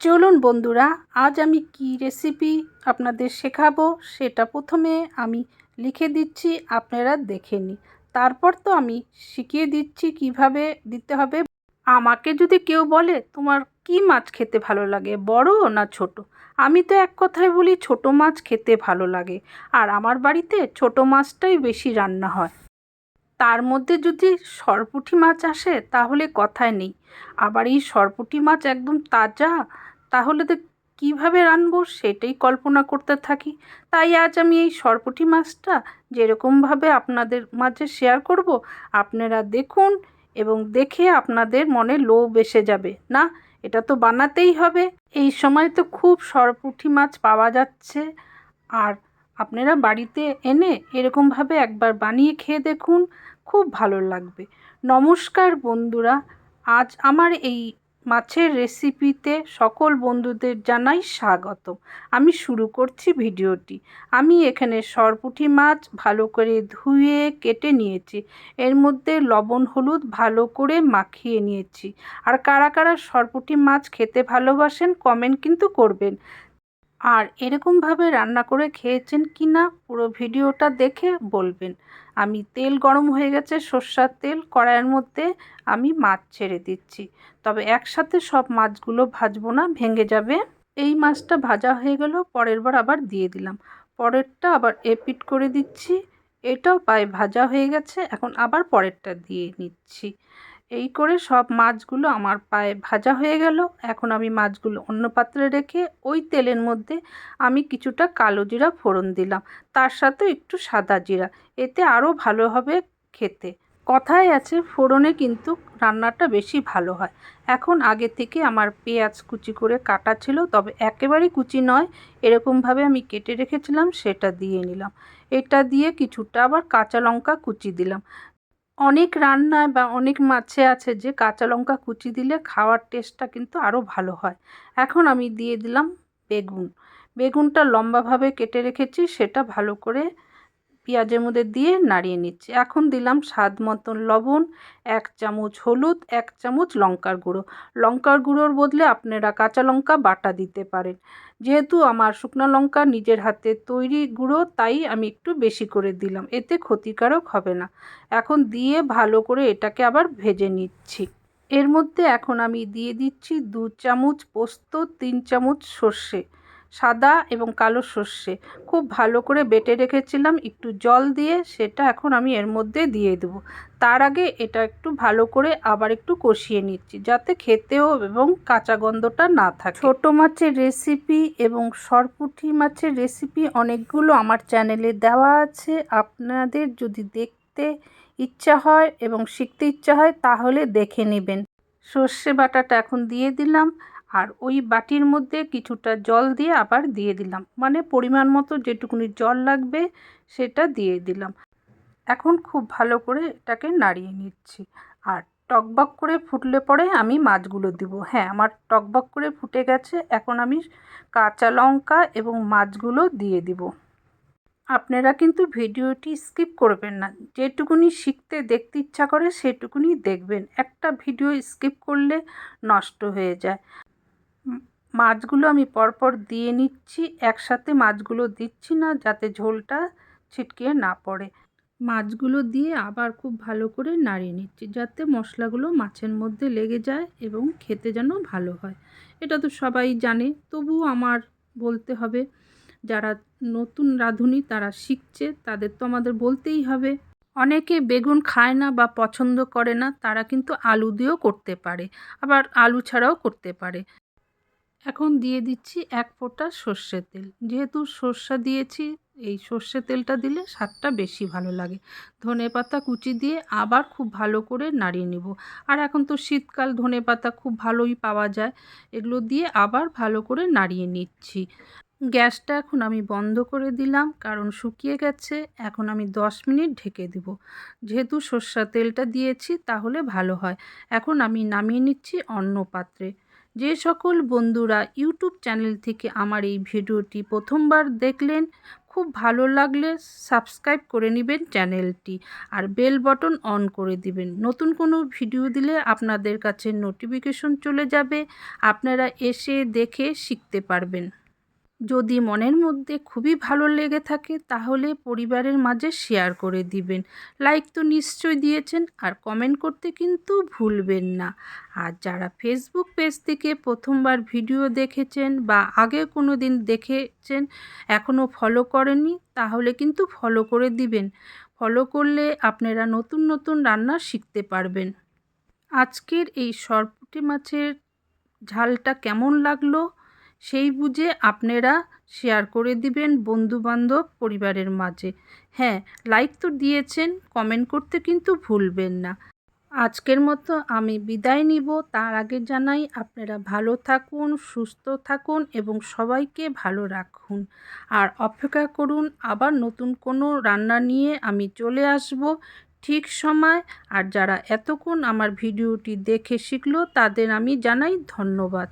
চলুন বন্ধুরা, আজ আমি কি রেসিপি আপনাদের শেখাবো সেটা প্রথমে আমি লিখে দিচ্ছি, আপনারা দেখে নিন। তারপর তো আমি শিখিয়ে দিচ্ছি কীভাবে দিতে হবে। আমাকে যদি কেউ বলে, তোমার কি মাছ খেতে ভালো লাগে, বড় না ছোট? আমি তো এক কথায় বলি, ছোট মাছ খেতে ভালো লাগে। আর আমার বাড়িতে ছোট মাছটাই বেশি রান্না হয়। তার মধ্যে যদি সরপুঁটি মাছ আসে, তাহলে কথাই নেই। আবার এই সরপুঁটি মাছ একদম তাজা তাহলে তো কীভাবে রানবো সেটাই কল্পনা করতে থাকি। তাই আজ আমি এই সরপুঁটি মাছটা যেরকমভাবে আপনাদের মাঝে শেয়ার করব, আপনারা দেখুন এবং দেখে আপনাদের মনে লোভ এসে যাবে। না, এটা তো বানাতেই হবে। এই সময় তো খুব সরপুঁটি মাছ পাওয়া যাচ্ছে। আর আপনারা বাড়িতে এনে এরকমভাবে একবার বানিয়ে খেয়ে দেখুন, খুব ভালো লাগবে। নমস্কার বন্ধুরা, আজ আমার এই মাছের রেসিপিতে সকল বন্ধুদের জানাই স্বাগত আমি শুরু করছি ভিডিওটি। আমি এখানে সরপুঁটি মাছ ভালো করে ধুয়ে কেটে নিয়েছি। এর মধ্যে লবণ, হলুদ ভালো করে মাখিয়ে নিয়েছি। আর কারা কারা সরপুঁটি মাছ খেতে ভালোবাসেন কমেন্ট কিন্তু করবেন। আর এরকমভাবে রান্না করে খেয়েছেন কি না পুরো ভিডিওটা দেখে বলবেন। আমি তেল গরম হয়ে গেছে, সর্ষার তেল, কড়াইয়ের মধ্যে আমি মাছ ছেড়ে দিচ্ছি। তবে একসাথে সব মাছগুলো ভাজবো না, ভেঙে যাবে। এই মাছটা ভাজা হয়ে গেল, পরের বার আবার দিয়ে দিলাম। পরেরটা আবার এপিট করে দিচ্ছি। এটাও প্রায় ভাজা হয়ে গেছে, এখন আবার পরেরটা দিয়ে নিচ্ছি। এই করে সব মাছগুলো আমার পায়ে ভাজা হয়ে গেল। এখন আমি মাছগুলো অন্য পাত্রে রেখে ওই তেলের মধ্যে আমি কিছুটা কালো জিরা ফোড়ন দিলাম। তার সাথে একটু সাদা জিরা। এতে আরও ভালো হবে খেতে। কথায় আছে, ফোড়নে কিন্তু রান্নাটা বেশি ভালো হয়। এখন আগে থেকে আমার পেঁয়াজ কুচি করে কাটা ছিল, তবে একেবারেই কুচি নয়। এরকমভাবে আমি কেটে রেখেছিলাম, সেটা দিয়ে নিলাম। এটা দিয়ে কিছুটা আবার কাঁচা লঙ্কা কুচি দিলাম। অনেক রান্নায় বা অনেক মাছে আছে যে কাঁচা লঙ্কা কুচি দিলে খাওয়ার টেস্টটা কিন্তু আরও ভালো হয়। এখন আমি দিয়ে দিলাম বেগুন। বেগুনটা লম্বাভাবে কেটে রেখেছি, সেটা ভালো করে পেঁয়াজের মধ্যে দিয়ে নাড়িয়ে নিচ্ছি। এখন দিলাম স্বাদ মতন লবণ, এক চামচ হলুদ, এক চামচ লঙ্কার গুঁড়ো। লঙ্কার গুঁড়োর বদলে আপনারা কাঁচা লঙ্কা বাটা দিতে পারেন। যেহেতু আমার শুকনো লঙ্কা নিজের হাতে তৈরি গুঁড়ো, তাই আমি একটু বেশি করে দিলাম। এতে ক্ষতিকারক হবে না। এখন দিয়ে ভালো করে এটাকে আবার ভেজে নিচ্ছি। এর মধ্যে এখন আমি দিয়ে দিচ্ছি দু চামচ পোস্ত, তিন চামচ সর্ষে। সাদা এবং কালো সর্ষে। খুব ভালো করে বেটে রেখেছিলাম, একটু জল দিয়ে সেটা এখন আমি এর মধ্যে দিয়ে দেবো। তার আগে এটা একটু ভালো করে আবার একটু কষিয়ে নিচ্ছি, যাতে খেতেও এবং কাঁচা গন্ধটা না থাকে। ছোটো মাছের রেসিপি এবং সরপুঁটি মাছের রেসিপি অনেকগুলো আমার চ্যানেলে দেওয়া আছে। আপনাদের যদি দেখতে ইচ্ছা হয় এবং শিখতে ইচ্ছা হয়, তাহলে দেখে নেবেন। সর্ষে বাটাটা এখন দিয়ে দিলাম। আর ওই বাটির মধ্যে কিছুটা জল দিয়ে আবার দিয়ে দিলাম। মানে পরিমাণ মতো যেটুকুনি জল লাগবে সেটা দিয়ে দিলাম। এখন খুব ভালো করে এটাকে নাড়িয়ে নিচ্ছি। আর টকবক করে ফুটলে পরে আমি মাছগুলো দিব। হ্যাঁ আমার টকবক করে ফুটে গেছে। এখন আমি কাঁচা লঙ্কা এবং মাছগুলো দিয়ে দিব। আপনারা কিন্তু ভিডিওটি স্কিপ করবেন না। যেটুকুনি শিখতে দেখতে ইচ্ছা করে সেটুকুনি দেখবেন। একটা ভিডিও স্কিপ করলে নষ্ট হয়ে যায়। মাছগুলো আমি পরপর দিয়ে নিচ্ছি, একসাথে মাছগুলো দিচ্ছি না যাতে ঝোলটা ছিটকিয়ে না পড়ে। মাছগুলো দিয়ে আবার খুব ভালো করে নাড়িয়ে নিচ্ছি যাতে মশলাগুলো মাছের মধ্যে লেগে যায় এবং খেতে যেন ভালো হয়। এটা তো সবাই জানে, তবুও আমার বলতে হবে, যারা নতুন রাঁধুনি তারা শিখছে, তাদের তো আমাদের বলতেই হবে। অনেকে বেগুন খায় না বা পছন্দ করে না, তারা কিন্তু আলু দিয়েও করতে পারে, আবার আলু ছাড়াও করতে পারে। এখন দিয়ে দিচ্ছি এক ফোঁটা সর্ষের তেল। যেহেতু সর্ষা দিয়েছি, এই সর্ষের তেলটা দিলে স্বাদটা বেশি ভালো লাগে। ধনে পাতা কুচি দিয়ে আবার খুব ভালো করে নাড়িয়ে নেব। আর এখন তো শীতকাল, ধনে পাতা খুব ভালোই পাওয়া যায়। এগুলো দিয়ে আবার ভালো করে নাড়িয়ে নিচ্ছি। গ্যাসটা এখন আমি বন্ধ করে দিলাম, কারণ শুকিয়ে গেছে। এখন আমি দশ মিনিট ঢেকে দেব। যেহেতু সর্ষা তেলটা দিয়েছি, তাহলে ভালো হয়। এখন আমি নামিয়ে নিচ্ছি অন্য পাত্রে। যে সকল বন্ধুরা ইউটিউব চ্যানেল থেকে আমার এই ভিডিওটি প্রথমবার দেখলেন, খুব ভালো লাগলে সাবস্ক্রাইব করে নেবেন চ্যানেলটি আর বেল বটন অন করে দিবেন। নতুন কোনো ভিডিও দিলে আপনাদের কাছে নোটিফিকেশন চলে যাবে, আপনারা এসে দেখে শিখতে পারবেন। যদি মনের মধ্যে খুবই ভালো লেগে থাকে, তাহলে পরিবারের মাঝে শেয়ার করে দিবেন। লাইক তো নিশ্চয়ই দিয়েছেন, আর কমেন্ট করতে কিন্তু ভুলবেন না। আর যারা ফেসবুক পেজ থেকে প্রথমবার ভিডিও দেখেছেন বা আগে কোনো দিন দেখেছেন এখনও ফলো করেননি, তাহলে কিন্তু ফলো করে দিবেন। ফলো করলে আপনারা নতুন নতুন রান্না শিখতে পারবেন। আজকের এই সরপুঁটি মাছের ঝালটা কেমন লাগল? সেই বুঝে আপনারা শেয়ার করে দিবেন বন্ধুবান্ধব পরিবারের মাঝে। হ্যাঁ লাইক তো দিয়েছেন কমেন্ট করতে কিন্তু ভুলবেন না। আজকের মতো আমি বিদায় নিব। তার আগে জানাই, আপনারা ভালো থাকুন, সুস্থ থাকুন এবং সবাইকে ভালো রাখুন। আর অপেক্ষা করুন, আবার নতুন কোনো রান্না নিয়ে আমি চলে আসব ঠিক সময়। আর যারা এতক্ষণ আমার ভিডিওটি দেখে শিখলো, তাদের আমি জানাই ধন্যবাদ।